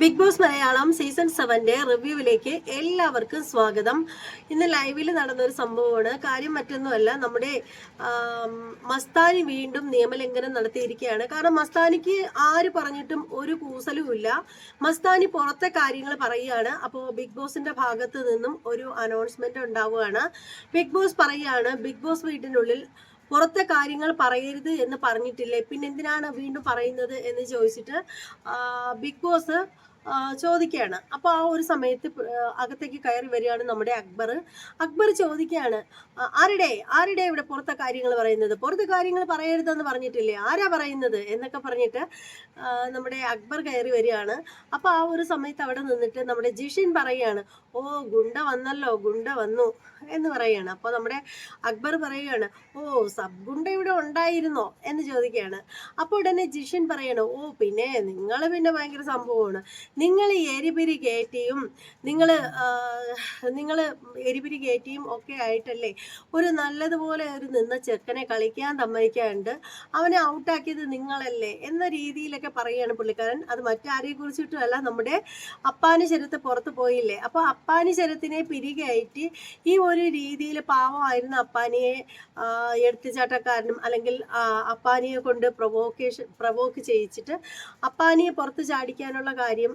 Big boss Malayalam season സെവന്റെ റിവ്യൂവിലേക്ക് എല്ലാവർക്കും സ്വാഗതം. ഇന്ന് ലൈവിൽ നടന്ന ഒരു സംഭവമാണ്. കാര്യം മറ്റൊന്നുമല്ല നമ്മുടെ മസ്താനി വീണ്ടും നിയമലംഘനം നടത്തിയിരിക്കുകയാണ്. കാരണം മസ്താനിക്ക് ആര് പറഞ്ഞിട്ടും ഒരു കൂസലുമില്ല മസ്താനി പുറത്തെ കാര്യങ്ങൾ പറയുകയാണ്. അപ്പോൾ ബിഗ് ബോസിന്റെ ഭാഗത്ത് നിന്നും ഒരു അനൗൺസ്മെന്റ് ഉണ്ടാവുകയാണ്. ബിഗ് ബോസ് പറയുകയാണ് ബിഗ് ബോസ് വീട്ടിനുള്ളിൽ പുറത്തെ കാര്യങ്ങൾ പറയരുത് എന്ന് പറഞ്ഞിട്ടില്ലേ? പിന്നെന്തിനാണ് വീണ്ടും പറയുന്നത്? എന്ന് ചോദിച്ചിട്ട് ബിഗ് ബോസ് ചോദിക്കുകയാണ്. അപ്പോൾ ആ ഒരു സമയത്ത് അകത്തേക്ക് കയറി വരികയാണ് നമ്മുടെ അക്ബർ. അക്ബർ ചോദിക്കുകയാണ് "ആ, ആരുടെ? ആരുടെ ഇവിടെ പുറത്തെ കാര്യങ്ങൾ പറയുന്നത്? പുറത്തെ കാര്യങ്ങൾ പറയരുതെന്ന് പറഞ്ഞിട്ടില്ലേ? ആരാ പറയുന്നത്? എന്നൊക്കെ പറഞ്ഞിട്ട് നമ്മുടെ അക്ബർ കയറി വരികയാണ്. അപ്പോൾ ആ ഒരു സമയത്ത് അവിടെ നിന്നിട്ട് നമ്മുടെ ജിഷിൻ പറയുകയാണ് ഓ ഗുണ്ട വന്നല്ലോ ഗുണ്ട വന്നു എന്ന് പറയുകയാണ്. അപ്പോൾ നമ്മുടെ അക്ബർ പറയുകയാണ് ഓ സബ് ഗുണ്ട ഇവിടെ ഉണ്ടായിരുന്നോ? എന്ന് ചോദിക്കുകയാണ്. അപ്പോൾ ഉടനെ ജിഷൻ പറയണു ഓ പിന്നെ നിങ്ങൾ പിന്നെ ഭയങ്കര സംഭവമാണ്. നിങ്ങൾ എരിപിരി കയറ്റിയും നിങ്ങൾ നിങ്ങൾ എരിപിരി കയറ്റിയും ഒക്കെ ആയിട്ടല്ലേ ഒരു നല്ലതുപോലെ ഒരു നിന്ന ചെക്കനെ കളിക്കാൻ സമ്മതിക്കാണ്ട് അവനെ ഔട്ടാക്കിയത് നിങ്ങളല്ലേ എന്ന രീതിയിലൊക്കെ പറയുകയാണ് പുള്ളിക്കാരൻ. അത് മറ്റാരെയും കുറിച്ചിട്ടുമല്ല നമ്മുടെ അപ്പാനി ശരത്ത് പുറത്ത് പോയില്ലേ? അപ്പോൾ അപ്പാനി ശരത്തിനെ പിരികയറ്റി ഈ ഒരു രീതിയിൽ പാവമായിരുന്ന അപ്പാനിയെ എടുത്തുചാട്ടക്കാരനും അല്ലെങ്കിൽ അപ്പാനിയെ കൊണ്ട് പ്രൊവോക്കേഷൻ പ്രൊവോക്ക് ചെയ്യിച്ചിട്ട് അപ്പാനിയെ പുറത്ത് ചാടിക്കാനുള്ള കാര്യം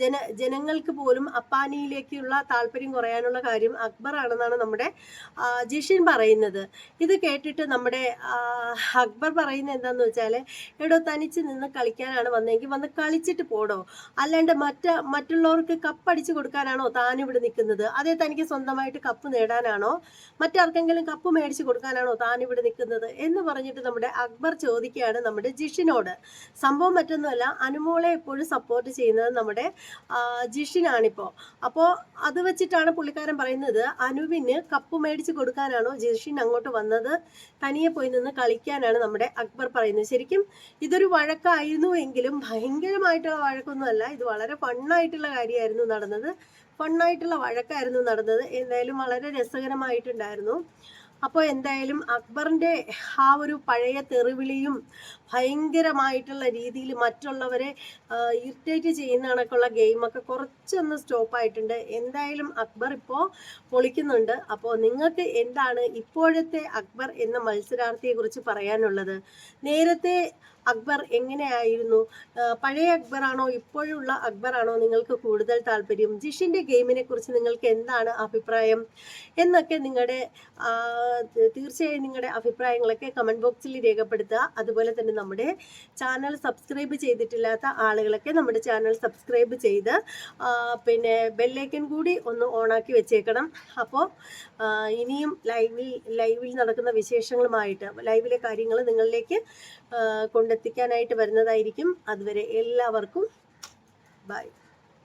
ജന ജനങ്ങൾക്ക് പോലും അപ്പാനിയിലേക്കുള്ള താല്പര്യം കുറയാനുള്ള കാര്യം അക്ബർ ആണെന്നാണ് നമ്മുടെ ജിഷിൻ പറയുന്നത്. ഇത് കേട്ടിട്ട് നമ്മുടെ അക്ബർ പറയുന്നത് എന്താന്ന് വെച്ചാൽ എടോ തനിച്ച് നിന്ന് കളിക്കാനാണ് വന്നതെങ്കിൽ വന്ന് കളിച്ചിട്ട് പോടോ. അല്ലാണ്ട് മറ്റ മറ്റുള്ളവർക്ക് കപ്പ് അടിച്ചു കൊടുക്കാനാണോ താൻ ഇവിടെ നിൽക്കുന്നത്? അതേ തനിക്ക് സ്വന്തമായിട്ട് കപ്പ് നേടാനാണോ? മറ്റാർക്കെങ്കിലും കപ്പ് മേടിച്ചു കൊടുക്കാനാണോ താൻ ഇവിടെ നിൽക്കുന്നത്? എന്ന് പറഞ്ഞിട്ട് നമ്മുടെ അക്ബർ ചോദിക്കുകയാണ് നമ്മുടെ ജിഷിനോട്. സംഭവം മറ്റൊന്നുമല്ല അനുമോളെ എപ്പോഴും സപ്പോർട്ട് ചെയ്യുന്നത് നമ്മുടെ ജിഷിനാണിപ്പോൾ അപ്പോൾ അത് വെച്ചിട്ടാണ് പുള്ളിക്കാരൻ പറയുന്നത് അനുവിന് കപ്പ് മേടിച്ച് കൊടുക്കാനാണോ ജിഷിൻ അങ്ങോട്ട് വന്നത്? തനിയെ പോയി നിന്ന് കളിക്കാനാണ് നമ്മുടെ അക്ബർ പറയുന്നത്. ശരിക്കും ഇതൊരു വഴക്കായിരുന്നു എങ്കിലും ഭയങ്കരമായിട്ടുള്ള വഴക്കൊന്നുമല്ല. ഇത് വളരെ ഫണ്ണായിട്ടുള്ള കാര്യമായിരുന്നു നടന്നത്. ഫണ്ണായിട്ടുള്ള വഴക്കായിരുന്നു നടന്നത്. എന്തായാലും വളരെ രസകരമായിട്ടുണ്ടായിരുന്നു. അപ്പോൾ എന്തായാലും അക്ബറിന്റെ ആ ഒരു പഴയ തെറിവിളിയും ഭയങ്കരമായിട്ടുള്ള രീതിയിൽ മറ്റുള്ളവരെ ഇറിറ്റേറ്റ് ചെയ്യുന്ന കണക്കുള്ള ഗെയിമൊക്കെ കുറച്ചൊന്ന് സ്റ്റോപ്പ് ആയിട്ടുണ്ട്. എന്തായാലും അക്ബർ ഇപ്പോൾ പൊളിക്കുന്നുണ്ട്. അപ്പോൾ നിങ്ങൾക്ക് എന്താണ് ഇപ്പോഴത്തെ അക്ബർ എന്ന മത്സരാർത്ഥിയെക്കുറിച്ച് പറയാനുള്ളത്? നേരത്തെ അക്ബർ എങ്ങനെയായിരുന്നു? പഴയ അക്ബറാണോ ഇപ്പോഴുള്ള അക്ബറാണോ നിങ്ങൾക്ക് കൂടുതൽ താല്പര്യം? ജിഷിന്റെ ഗെയിമിനെ കുറിച്ച് നിങ്ങൾക്ക് എന്താണ് അഭിപ്രായം? എന്നൊക്കെ നിങ്ങളുടെ തീർച്ചയായും നിങ്ങളുടെ അഭിപ്രായങ്ങളൊക്കെ കമന്റ് ബോക്സിൽ രേഖപ്പെടുത്തുക. അതുപോലെ തന്നെ നമ്മുടെ ചാനൽ സബ്സ്ക്രൈബ് ചെയ്തിട്ടില്ലാത്ത ആളുകളൊക്കെ നമ്മുടെ ചാനൽ സബ്സ്ക്രൈബ് ചെയ്ത് പിന്നെ ബെല്ലൈക്കൻ കൂടി ഒന്ന് ഓണാക്കി വെച്ചേക്കണം. അപ്പോൾ ഇനിയും ലൈവിൽ ലൈവിൽ നടക്കുന്ന വിശേഷങ്ങളുമായിട്ട് ലൈവിലെ കാര്യങ്ങൾ നിങ്ങളിലേക്ക് കൊണ്ടെത്തിക്കാനായിട്ട് വരുന്നതായിരിക്കും. അതുവരെ എല്ലാവർക്കും ബൈ